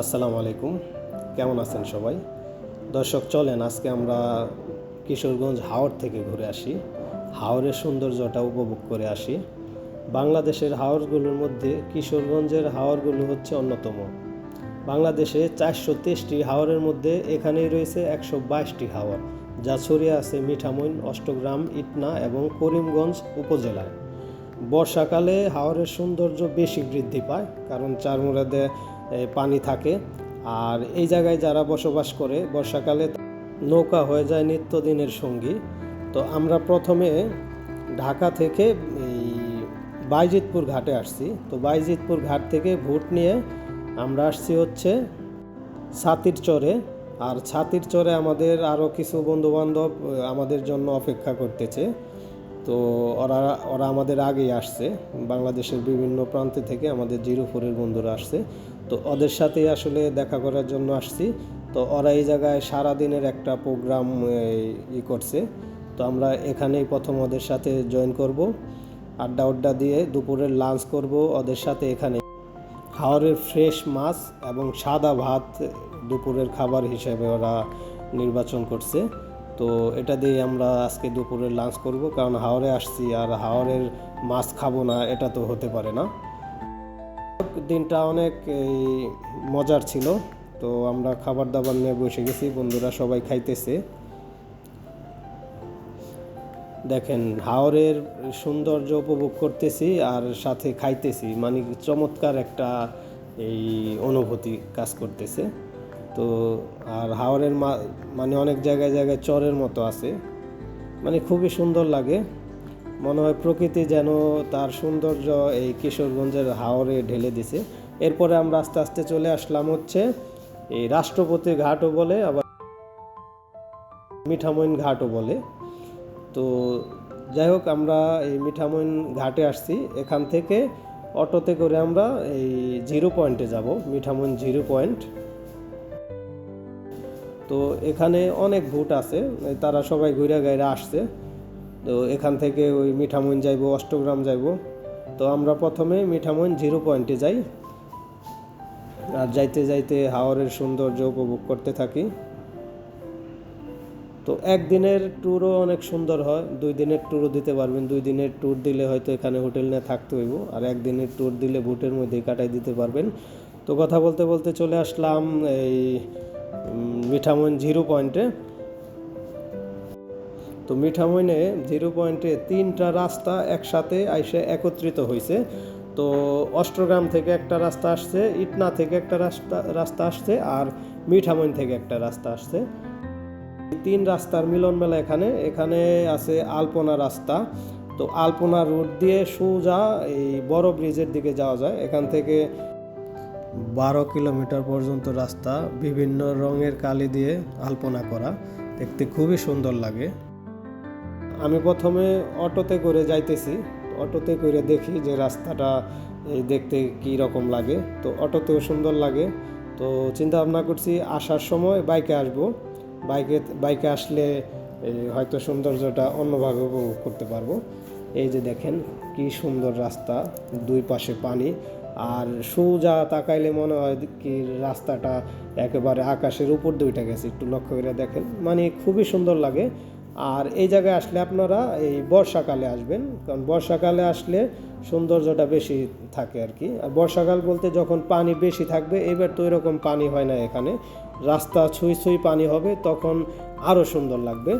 আসসালামু আলাইকুম। কেমন আছেন সবাই? দর্শক, চলেন আজকে আমরা কিশোরগঞ্জ হাওড় থেকে ঘুরে আসি। হাওরের সৌন্দর্যটা উপভোগ করে আসি। বাংলাদেশের হাওড়গুলোর মধ্যে কিশোরগঞ্জের হাওড়গুলো হচ্ছে অন্যতম। বাংলাদেশে চারশো তেইশটি হাওরের মধ্যে এখানেই রয়েছে একশো বাইশটি হাওর, যা ছড়িয়ে আছে মিঠামইন, অষ্টগ্রাম, ইটনা এবং করিমগঞ্জ উপজেলায়। বর্ষাকালে হাওরের সৌন্দর্য বেশি বৃদ্ধি পায়, কারণ চারমুরাদে পানি থাকে। আর এই জায়গায় যারা বসবাস করে, বর্ষাকালে নৌকা হয়ে যায় নিত্যদিনের সঙ্গী। তো আমরা প্রথমে ঢাকা থেকে এই বাইজিতপুর ঘাটে আসছি। তো বাইজিতপুর ঘাট থেকে ভোট নিয়ে আমরা আসছি হচ্ছে ছাতির চরে। আর ছাতির চরে আমাদের আরও কিছু বন্ধুবান্ধব আমাদের জন্য অপেক্ষা করতেছে। তো ওরা ওরা আমাদের আগেই আসছে। বাংলাদেশের বিভিন্ন প্রান্তে থেকে আমাদের জিরোফোরের বন্ধুরা আসছে। তো ওদের সাথেই আসলে দেখা করার জন্য আসছি। তো ওরা এই জায়গায় সারাদিনের একটা প্রোগ্রাম ই করছে। তো আমরা এখানেই প্রথম ওদের সাথে জয়েন করব। আড্ডা আড্ডা দিয়ে দুপুরের লাঞ্চ করব ওদের সাথে এখানে। হাওরের ফ্রেশ মাছ এবং সাদা ভাত দুপুরের খাবার হিসেবে ওরা নির্বাচন করছে। তো এটা দিয়ে আমরা আজকে দুপুরের লাঞ্চ করব। কারণ হাওরে আসছি আর হাওরের মাছ খাব না, এটা তো হতে পারে না। দিনটা অনেক মজার ছিল। তো আমরা খাবার দাবার নিয়ে বসে গেছি, বন্ধুরা সবাই খাইতেছে। দেখেন, হাওরের সৌন্দর্য উপভোগ করতেছি আর সাথে খাইতেছি। মানে চমৎকার একটা, এই, অনুভূতি কাজ করতেছে। তো, আর হাওরের মানে অনেক জায়গায় জায়গায় চরের মতো আছে। মানে খুবই সুন্দর লাগে। মনে হয় প্রকৃতি যেন তার সৌন্দর্য এই কিশোরগঞ্জের হাওরে ঢেলে দিছে। এরপরে আমরা আস্তে আস্তে চলে আসলাম হচ্ছে এই রাষ্ট্রপতি ঘাটও বলে, আবার মিঠামইন ঘাটও বলে। তো যাই হোক, আমরা এই মিঠামইন ঘাটে আসছি। এখান থেকে অটোতে করে আমরা এই জিরো পয়েন্টে যাব, মিঠামইন জিরো পয়েন্ট। তো এখানে অনেক ভোট আছে, তারা সবাই ঘুরে গাইরে আসছে। তো এখান থেকে ওই মিঠামইন যাইব অষ্টগ্রাম যাইব। তো আমরা প্রথমে মিঠামইন জিরো পয়েন্টে যাই। আর যাইতে যাইতে হাওরের সৌন্দর্য উপভোগ করতে থাকি। তো একদিনের ট্যুরও অনেক সুন্দর হয়। দুই দিনের ট্যুরও দিতে পারবেন। দুই দিনের ট্যুর দিলে হয়তো এখানে হোটেল নিয়ে থাকতে হইব। আর একদিনের ট্যুর দিলে বুটের মধ্যেই কাটাই দিতে পারবেন। তো কথা বলতে বলতে চলে আসলাম এই উম, মিঠামইন জিরো পয়েন্টে। তো মিঠামইনে জিরো পয়েন্টে তিনটা রাস্তা একসাথে আইসে একত্রিত হয়েছে তো অষ্টগ্রাম থেকে একটা রাস্তা আসছে, ইটনা থেকে একটা রাস্তা রাস্তা আসছে আর মিঠামইন থেকে একটা রাস্তা আসছে। তিন রাস্তার মিলন মেলা এখানে। এখানে আছে আলপনা রাস্তা। তো আলপনা রুট দিয়ে সোজা এই বড় ব্রিজের দিকে যাওয়া যায়। এখান থেকে বারো কিলোমিটার পর্যন্ত রাস্তা, বিভিন্ন রঙের কালি দিয়ে আলপনা করা। দেখতে খুবই সুন্দর লাগে। আমি প্রথমে অটোতে করে যাইতেছি। অটোতে করে দেখি যে রাস্তাটা দেখতে কী রকম লাগে। তো অটোতেও সুন্দর লাগে। তো চিন্তা ভাবনা করছি আসার সময় বাইকে আসব। বাইকে বাইকে আসলে হয়তো সৌন্দর্যটা অন্যভাবে উপভোগ করতে পারব। এই যে দেখেন কি সুন্দর রাস্তা, দুই পাশে পানি। আর সোজা তাকাইলে মনে হয় কি রাস্তাটা একেবারে আকাশের উপর দুইটা গেছে। একটু লক্ষ্য করে দেখেন। মানে খুবই সুন্দর লাগে। আর এই জায়গায় আসলে আপনারা এই বর্ষাকালে আসবেন, কারণ বর্ষাকালে আসলে সৌন্দর্যটা বেশি থাকে আর কি। আর বর্ষাকাল বলতে যখন পানি বেশি থাকবে, এবার তো এরকম পানি হয় না এখানে। রাস্তা ছুঁই ছুঁই পানি হবে, তখন আরও সুন্দর লাগবে।